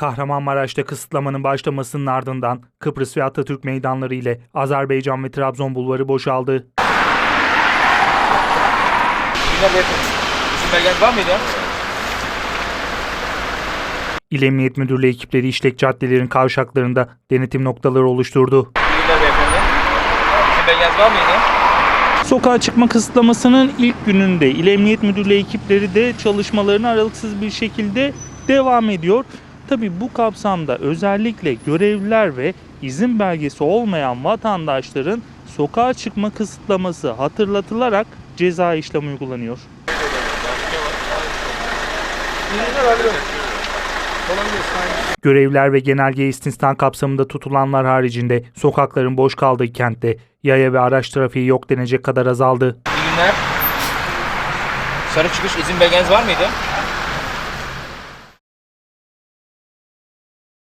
Kahramanmaraş'ta kısıtlamanın başlamasının ardından Kıbrıs ve Atatürk meydanları ile Azerbaycan ve Trabzon bulvarı boşaldı. İl Emniyet Müdürlüğü ekipleri işlek caddelerin kavşaklarında denetim noktaları oluşturdu. Sokağa çıkma kısıtlamasının ilk gününde İl Emniyet Müdürlüğü ekipleri de çalışmalarına aralıksız bir şekilde devam ediyor. Tabi bu kapsamda özellikle görevliler ve izin belgesi olmayan vatandaşların sokağa çıkma kısıtlaması hatırlatılarak ceza işlemi uygulanıyor. Görevliler ve genelge istisna kapsamında tutulanlar haricinde sokakların boş kaldığı kentte yaya ve araç trafiği yok denecek kadar azaldı. İyi günler. Dışarı çıkış izin belgeniz var mıydı?